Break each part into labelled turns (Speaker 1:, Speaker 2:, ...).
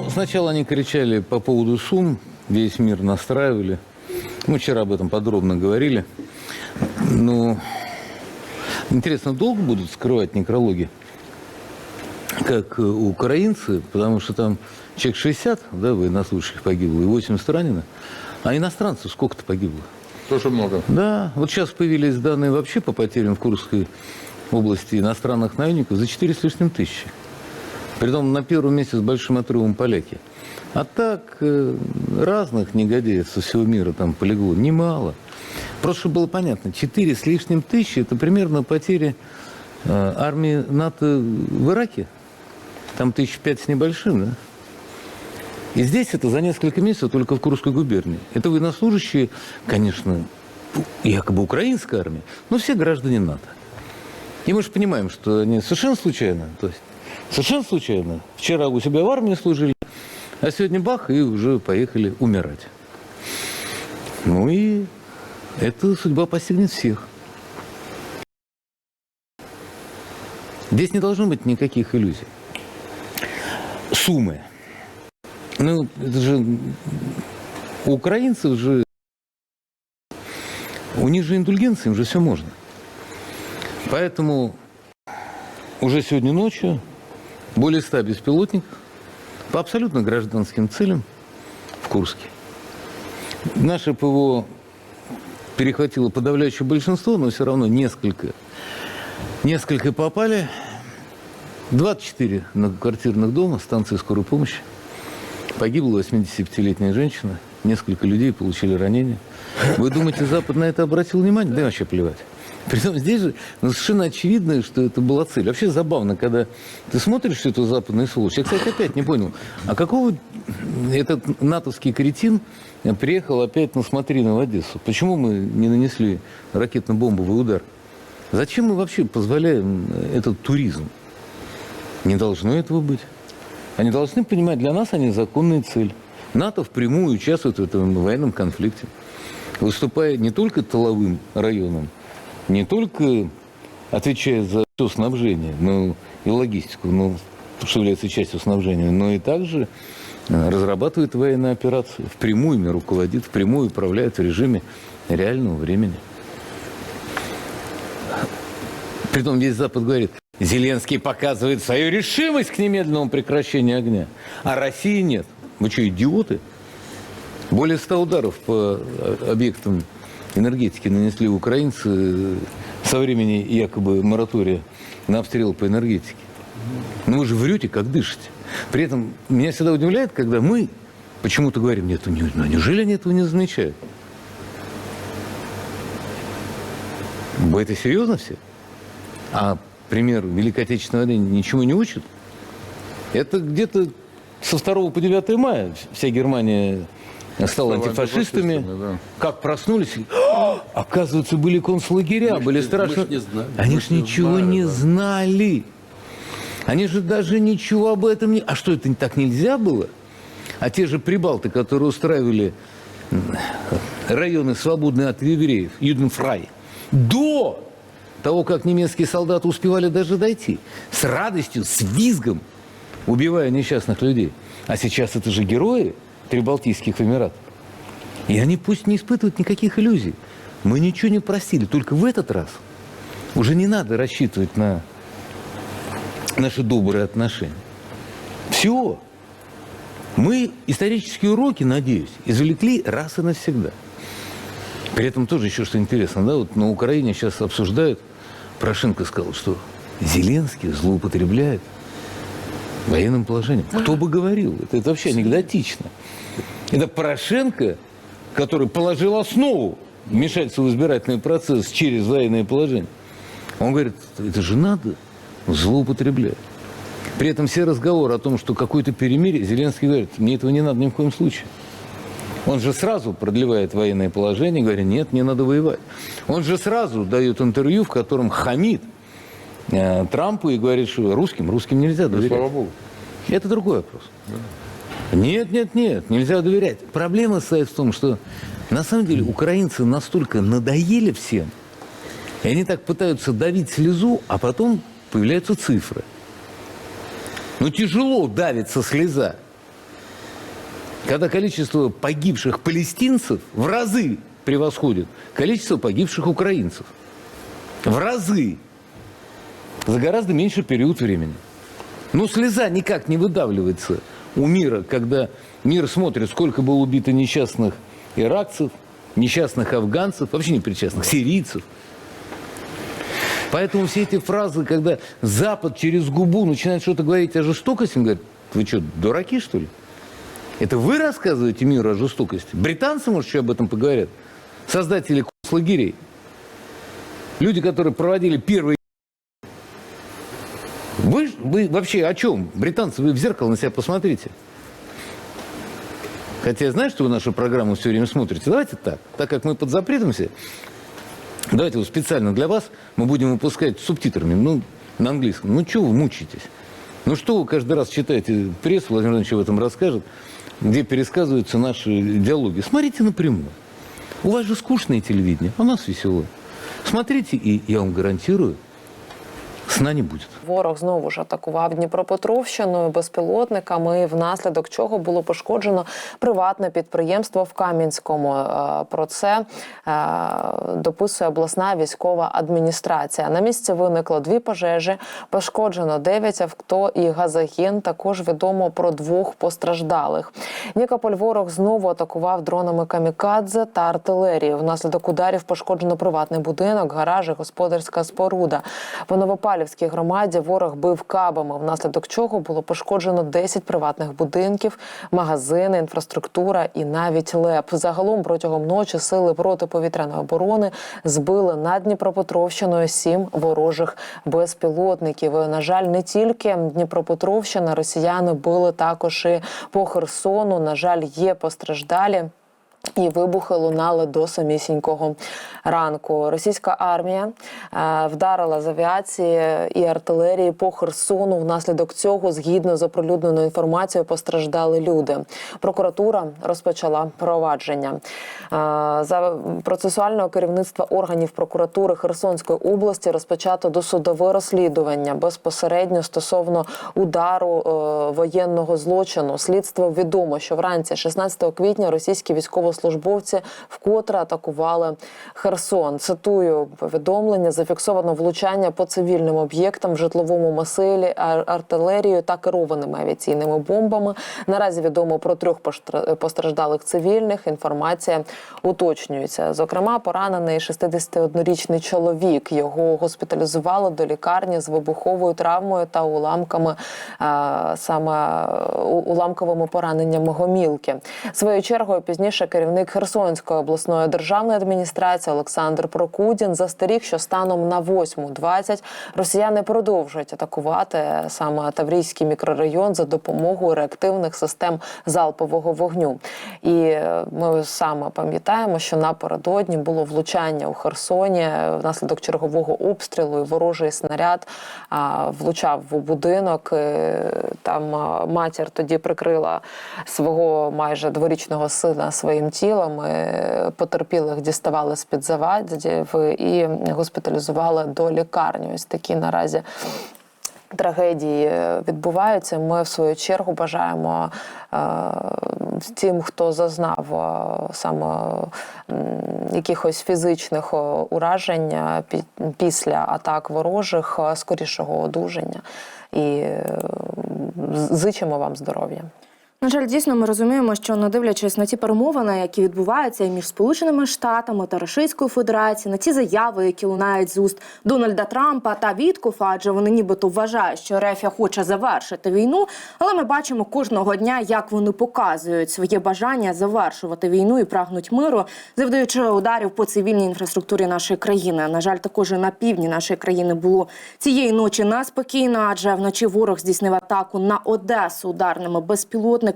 Speaker 1: Ну, сначала они кричали по поводу сумм, весь мир настраивали. Мы вчера об этом подробно говорили. Ну, интересно, долго будут скрывать некрологи? Как э, украинцы, потому что там человек 60, да, военнослужащих погибло, и 80 ранено. А иностранцев сколько-то погибло?
Speaker 2: Тоже много.
Speaker 1: Да, вот сейчас появились данные вообще по потерям в Курской области иностранных наемников за 4 с лишним тысячи. Притом на первом месте с большим отрывом поляки. А так э, разных негодяев со всего мира там полегло немало. Просто было понятно, 4 с лишним тысячи – это примерно потери э, армии НАТО в Ираке. Там тысяч пять с небольшим, да? И здесь это за несколько месяцев только в Курской губернии. Это военнослужащие, конечно, якобы украинской армии, но все граждане НАТО. И мы же понимаем, что они совершенно случайно, то есть совершенно случайно, вчера у себя в армии служили, а сегодня бах, и уже поехали умирать. Ну и эта судьба постигнет всех. Здесь не должно быть никаких иллюзий. Суммы. Ну, это же у украинцев же, у них же индульгенция, им же все можно. Поэтому уже сегодня ночью более ста беспилотников по абсолютно гражданским целям в Курске. Наше ПВО перехватило подавляющее большинство, но все равно несколько, несколько попали. 24 многоквартирных дома, станции скорой помощи. Погибла 85-летняя женщина, несколько людей получили ранения. Вы думаете, Запад на это обратил внимание? Да вообще плевать. Притом здесь же ну, совершенно очевидно, что это была цель. Вообще забавно, когда ты смотришь эту западную сволочь. Я, кстати, опять не понял, а какого этот натовский кретин приехал опять на смотрины в Одессу? Почему мы не нанесли ракетно-бомбовый удар? Зачем мы вообще позволяем этот туризм? Не должно этого быть. Они должны понимать, для нас они законная цель. НАТО впрямую участвует в этом военном конфликте, выступая не только тыловым районом, не только отвечая за все снабжение, но и логистику, ну, что является частью снабжения, но и также э, разрабатывает военные операции, впрямую ими руководит, впрямую управляет в режиме реального времени. Притом весь Запад говорит, Зеленский показывает свою решимость к немедленному прекращению огня, а России нет. Вы что, идиоты? Более 100 ударов по э, объектам энергетики нанесли украинцы со времени якобы моратория на обстрел по энергетике. Ну вы же врете, как дышите. При этом меня всегда удивляет, когда мы почему-то говорим, нет, не, ну, неужели они этого не замечают? Вы это серьезно все? А пример Великой Отечественной войны ничему не учит? Это где-то со 2 по 9 мая вся Германия стала антифашистами.
Speaker 2: да.
Speaker 1: Как проснулись, и, «А, оказывается, были концлагеря,
Speaker 3: Мы
Speaker 1: были страшно.
Speaker 3: не знали,
Speaker 1: Они же ничего не знали. Они же даже ничего об этом не... А что, это так нельзя было? А те же прибалты, которые устраивали районы, свободные от евреев, Юденфрай, до того, как немецкие солдаты успевали даже дойти, с радостью, с визгом, убивая несчастных людей. А сейчас это же герои Прибалтийских Эмиратов. И они пусть не испытывают никаких иллюзий. Мы ничего не простили. Только в этот раз уже не надо рассчитывать на наши добрые отношения. Все. Мы исторические уроки, надеюсь, извлекли раз и навсегда. При этом тоже еще что интересно, да, вот на Украине сейчас обсуждают, Порошенко сказал, что Зеленский злоупотребляет военным положением. Кто бы говорил? Это, это вообще анекдотично. Это Порошенко, который положил основу вмешательства в избирательный процесс через военное положение. Он говорит, это же надо злоупотреблять. При этом все разговоры о том, что какое-то перемирие, Зеленский говорит, мне этого не надо ни в коем случае. Он же сразу продлевает военное положение, говоря, нет, не надо воевать. Он же сразу дает интервью, в котором хамит э, Трампу и говорит, что русским, русским нельзя
Speaker 2: Ну,
Speaker 1: доверять.
Speaker 2: слава богу.
Speaker 1: Это другой вопрос. Нет, нет, нет, нельзя доверять. Проблема состоит в том, что на самом деле украинцы настолько надоели всем, и они так пытаются давить слезу, а потом появляются цифры. Ну тяжело давится слеза. когда количество погибших палестинцев в разы превосходит количество погибших украинцев. В разы. За гораздо меньший период времени. Ну, слеза никак не выдавливается у мира, когда мир смотрит, сколько было убито несчастных иракцев, несчастных афганцев, вообще не причастных, сирийцев. Поэтому все эти фразы, когда Запад через губу начинает что-то говорить о жестокости, он говорит, вы что, дураки, что ли? Это вы рассказываете миру о жестокости? Британцы, может, еще об этом поговорят? Создатели лагерей. Люди, которые проводили первые... Вы, вы вообще о чем? Британцы, вы в зеркало на себя посмотрите. Хотя я знаю, что вы нашу программу все время смотрите. Давайте так. Так как мы под запретом все, давайте вот специально для вас мы будем выпускать субтитрами, ну, на английском. Ну, чего вы мучаетесь? Ну, что вы каждый раз читаете прессу, Владимир Владимирович об этом расскажет, где пересказываются наши диалоги. Смотрите напрямую. У вас же скучное телевидение, а у нас веселое. Смотрите, и я вам гарантирую, сна не будет.
Speaker 2: Ворог знову ж атакував Дніпропетровщиною безпілотниками, внаслідок чого було пошкоджено приватне підприємство в Кам'янському. Е, Про це е, дописує обласна військова адміністрація. На місці виникло дві пожежі, пошкоджено 9 авто і газогін. Також відомо про двох постраждалих. Нікополь ворог знову атакував дронами камікадзе та артилерією. Внаслідок ударів пошкоджено приватний будинок, гараж і господарська споруда. В Новопалівській громаді ворог бив кабами, внаслідок чого було пошкоджено 10 приватних будинків, магазини, інфраструктура і навіть ЛЕП. Загалом протягом ночі сили протиповітряної оборони збили над Дніпропетровщиною сім ворожих безпілотників. На жаль, не тільки Дніпропетровщина, росіяни били також і по Херсону. На жаль, є постраждалі. І вибухи лунали до самісінького ранку. Російська армія е, вдарила з авіації і артилерії по Херсону. Внаслідок цього, згідно з оприлюдненою інформацією, постраждали люди. Прокуратура розпочала провадження Е, за процесуального керівництва органів прокуратури Херсонської області. Розпочато досудове розслідування безпосередньо стосовно удару е, воєнного злочину. Слідство відомо, що вранці 16 квітня російські військовослужбовці вкотре атакували Херсон. Цитую повідомлення: зафіксовано влучання по цивільним об'єктам в житловому масилі артилерією та керованими авіаційними бомбами. Наразі відомо про трьох постраждалих цивільних. Інформація уточнюється. Зокрема, поранений 61-річний чоловік. Його госпіталізували до лікарні з вибуховою травмою та уламками саме уламковими пораненнями гомілки. Своєю чергою пізніше керівник Херсонської обласної державної адміністрації Олександр Прокудін застеріг, що станом на 8.20 росіяни продовжують атакувати саме Таврійський мікрорайон за допомогою реактивних систем залпового вогню. І е, ми саме пам'ятаємо, що напередодні було влучання у Херсоні внаслідок чергового обстрілу. І ворожий снаряд влучав в будинок. Е, Там матір тоді прикрила свого майже дворічного сина своїм тілом. Е, Потерпілих діставали з під завадів і госпіталізували до лікарні. Ось такі наразі трагедії відбуваються. Ми в свою чергу бажаємо е, тим, хто зазнав е, саме якихось фізичних уражень пі- після атак ворожих, скорішого одужання і зичимо вам здоров'я.
Speaker 3: На жаль, дійсно, ми розуміємо, що не дивлячись на ті перемовини, які відбуваються між Сполученими Штатами та Російською Федерацією, на ті заяви, які лунають з уст Дональда Трампа та Віткофа, адже вони нібито вважають, що Рефія хоче завершити війну. Але ми бачимо кожного дня, як вони показують своє бажання завершувати війну і прагнуть миру, завдаючи ударів по цивільній інфраструктурі нашої країни. На жаль, також і на півдні нашої країни було цієї ночі неспокійно, адже вночі ворог здійснив атаку на Одесу ударними безпілотниками,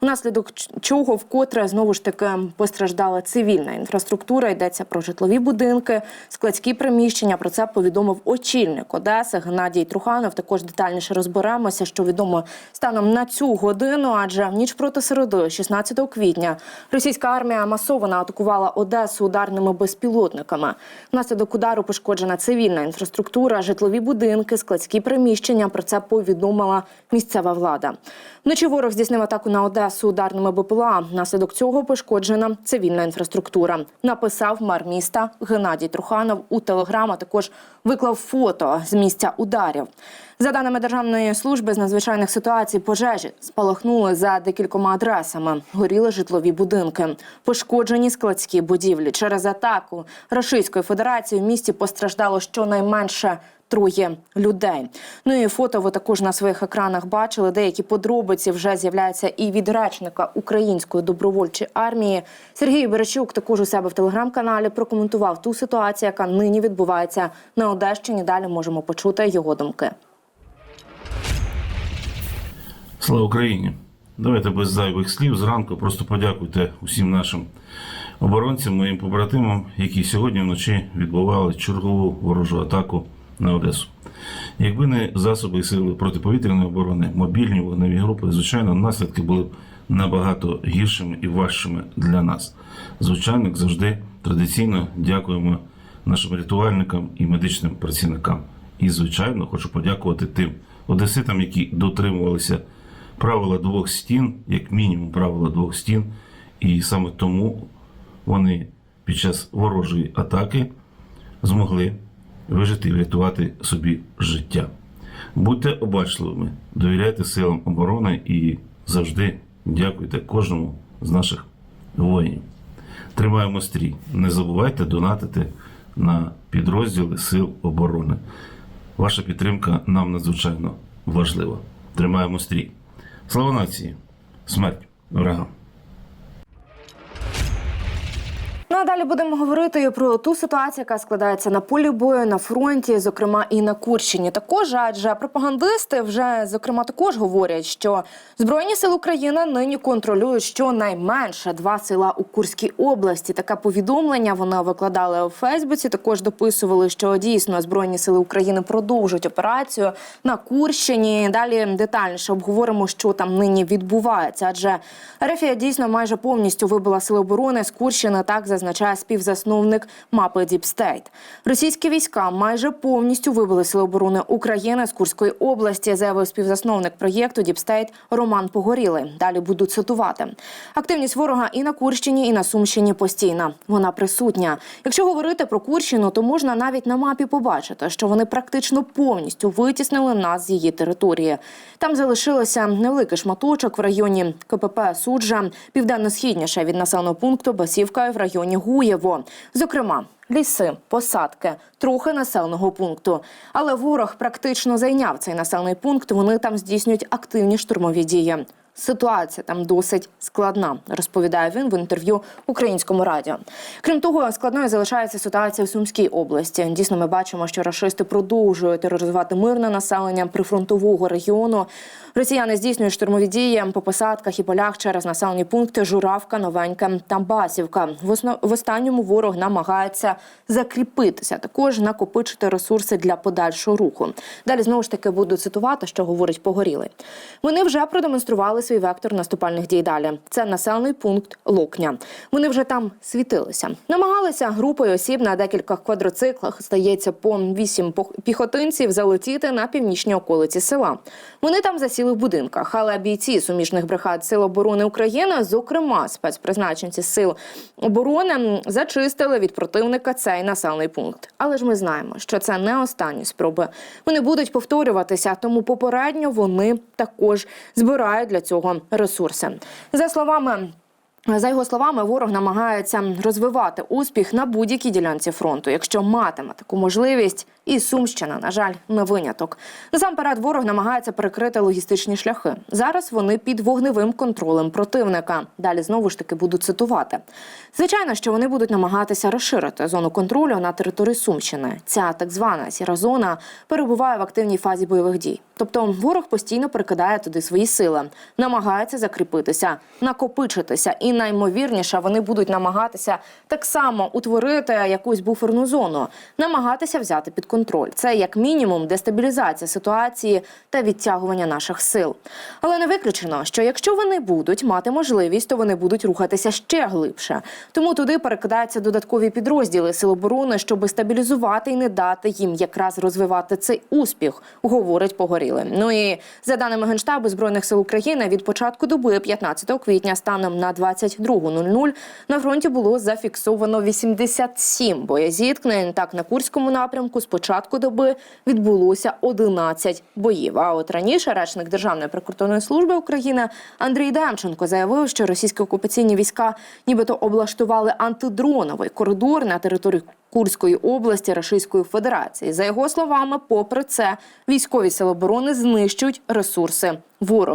Speaker 3: внаслідок ч- чого вкотре знову ж таки постраждала цивільна інфраструктура. Йдеться про житлові будинки, складські приміщення. Про це повідомив очільник Одеси Геннадій Труханов. Також детальніше розберемося, що відомо станом на цю годину, адже в ніч проти середи, 16 квітня, російська армія масово атакувала Одесу ударними безпілотниками. Внаслідок удару пошкоджена цивільна інфраструктура, житлові будинки, складські приміщення. Про це повідомила місцева влада. Вночі ворог здійснив здійснив атаку на Одесу ударними БПЛА. Наслідок цього пошкоджена цивільна інфраструктура. Написав мер міста Геннадій Труханов у телеграм, також виклав фото з місця ударів. За даними Державної служби з надзвичайних ситуацій, пожежі спалахнули за декількома адресами. Горіли житлові будинки, пошкоджені складські будівлі. Через атаку Російської Федерації в місті постраждало щонайменше троє людей. Ну і фото ви також на своїх екранах бачили. Деякі подробиці вже з'являються і від речника Української добровольчої армії. Сергій Беречук також у себе в телеграм-каналі прокоментував ту ситуацію, яка нині відбувається на Одещині. Далі можемо почути його думки.
Speaker 4: Слава Україні! Давайте без зайвих слів зранку просто подякуйте усім нашим оборонцям, моїм побратимам, які сьогодні вночі відбували чергову ворожу атаку на Одесу. Якби не засоби сили протиповітряної оборони, мобільні вогневі групи, звичайно, наслідки були б набагато гіршими і важчими для нас. Звичайно, як завжди, традиційно дякуємо нашим рятувальникам і медичним працівникам. І, звичайно, хочу подякувати тим одеситам, які дотримувалися правила двох стін, як мінімум правила двох стін, і саме тому вони під час ворожої атаки змогли вижити і врятувати собі життя. Будьте обачливими, довіряйте силам оборони і завжди дякуйте кожному з наших воїнів. Тримаємо стрій. Не забувайте донатити на підрозділи Сил оборони. Ваша підтримка нам надзвичайно важлива. Тримаємо стрій. Слава нації! Смерть ворогам!
Speaker 3: Ну а далі будемо говорити про ту ситуацію, яка складається на полі бою на фронті, зокрема і на Курщині. Також адже пропагандисти вже зокрема також говорять, що збройні сили України нині контролюють щонайменше два села у Курській області. Таке повідомлення вони викладали у Фейсбуці. Також дописували, що дійсно збройні сили України продовжують операцію на Курщині. Далі детальніше обговоримо, що там нині відбувається. Адже Рефія дійсно майже повністю вибила сили оборони з Курщини. Так зазначає співзасновник мапи Діпстейт. Російські війська майже повністю вибили сили оборони України з Курської області. Заявив співзасновник проєкту Діпстейт Роман Погорілий. Далі буду цитувати. Активність ворога і на Курщині, і на Сумщині постійна. Вона присутня. Якщо говорити про Курщину, то можна навіть на мапі побачити, що вони практично повністю витіснили нас з її території. Там залишилося невеликий шматочок в районі КПП Суджа, південно-східніше від населеного пункту Басівка в районі Гуєво. Зокрема, ліси, посадки, трохи населеного пункту. Але ворог практично зайняв цей населений пункт. Вони там здійснюють активні штурмові дії. Ситуація там досить складна, розповідає він в інтерв'ю українському радіо. Крім того, складною залишається ситуація в Сумській області. Дійсно, ми бачимо, що рашисти продовжують тероризувати мирне населення прифронтового регіону. Росіяни здійснюють штурмові дії по посадках і полях через населені пункти Журавка, Новенька та Басівка. В, останньому ворог намагається закріпитися, також накопичити ресурси для подальшого руху. Далі знову ж таки буду цитувати, що говорить Погорілий. Вони вже продемонстрували свій вектор наступальних дій далі. Це населений пункт Локня. Вони вже там світилися. Намагалися групою осіб на декількох квадроциклах, стається по вісім піхотинців, залетіти на північні околиці села. Вони там засіли в будинках, але бійці суміжних бригад Сил оборони України, зокрема спецпризначенці сил оборони, зачистили від противника цей населений пункт. Але ж ми знаємо, що це не останні спроби. Вони будуть повторюватися, тому попередньо вони також збирають для цього ресурси. За словами. За його словами, ворог намагається розвивати успіх на будь-якій ділянці фронту, якщо матиме таку можливість. І Сумщина, на жаль, не виняток. Насамперед, ворог намагається перекрити логістичні шляхи. Зараз вони під вогневим контролем противника. Далі знову ж таки буду цитувати. Звичайно, що вони будуть намагатися розширити зону контролю на території Сумщини. Ця так звана сіра зона перебуває в активній фазі бойових дій. Тобто ворог постійно перекидає туди свої сили, намагається закріпитися, накопичитися, і наймовірніше вони будуть намагатися так само утворити якусь буферну зону, намагатися взяти під контроль контроль. Це як мінімум дестабілізація ситуації та відтягування наших сил. Але не виключено, що якщо вони будуть мати можливість, то вони будуть рухатися ще глибше. Тому туди перекидаються додаткові підрозділи Сил оборони, щоб стабілізувати і не дати їм якраз розвивати цей успіх, говорить Погоріле. Ну і за даними Генштабу збройних сил України, від початку доби 15 квітня станом на 22.00 на фронті було зафіксовано 87 боєзіткнень. Так на Курському напрямку з початку доби відбулося 11 боїв. А от раніше речник Державної прикордонної служби України Андрій Демченко заявив, що російські окупаційні війська нібито облаштували антидроновий коридор на території Курської області Російської Федерації. За його словами, попри це, військові сили оборони знищують ресурси ворога.